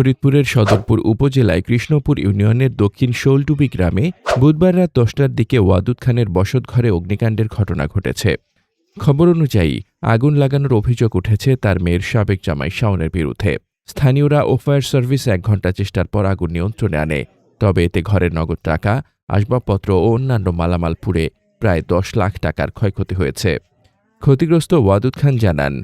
ফরিদপুরের সদরপুর উপজেলায় কৃষ্ণপুর ইউনিয়নের দক্ষিণ শোলটুপি গ্রামে বুধবার রাত দশটার দিকে ওয়াদুদ খানের বসতঘরে অগ্নিকাণ্ডের ঘটনা ঘটেছে। খবর অনুযায়ী, আগুন লাগানোর অভিযোগ উঠেছে তার মেয়ের সাবেক জামাই শাওনের বিরুদ্ধে। স্থানীয়রা ও ফায়ার সার্ভিস এক ঘণ্টা চেষ্টার পর আগুন নিয়ন্ত্রণে আনে, তবে এতে ঘরের নগদ টাকা, আসবাবপত্র ও অন্যান্য মালামাল পুড়ে প্রায় দশ লাখ টাকার ক্ষয়ক্ষতি হয়েছে। ক্ষতিগ্রস্ত ওয়াদুদ খান জানান,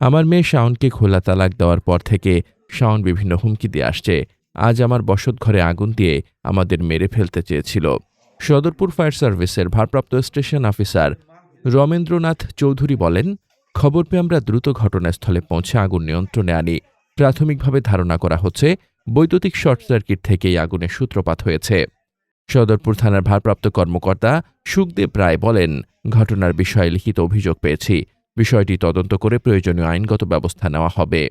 আমার মেয়ে শাওনকে খোলা তালাক দেওয়ার পর থেকে শাওন বিভিন্ন হুমকি দিয়ে আসছে। আজ আমার বসত ঘরে আগুন দিয়ে আমাদের মেরে ফেলতে চেয়েছিল। সদরপুর ফায়ার সার্ভিসের ভারপ্রাপ্ত স্টেশন অফিসার রমেন্দ্রনাথ চৌধুরী বলেন, খবর পেয়ে আমরা দ্রুত ঘটনাস্থলে পৌঁছে আগুন নিয়ন্ত্রণে আনি। প্রাথমিকভাবে ধারণা করা হচ্ছে, বৈদ্যুতিক শর্ট সার্কিট থেকেই আগুনের সূত্রপাত হয়েছে। সদরপুর থানার ভারপ্রাপ্ত কর্মকর্তা সুখদেব রায় বলেন, ঘটনার বিষয়ে লিখিত অভিযোগ পেয়েছি। বিষয়টি তদন্ত করে প্রয়োজনীয় আইনগত ব্যবস্থা নেওয়া হবে।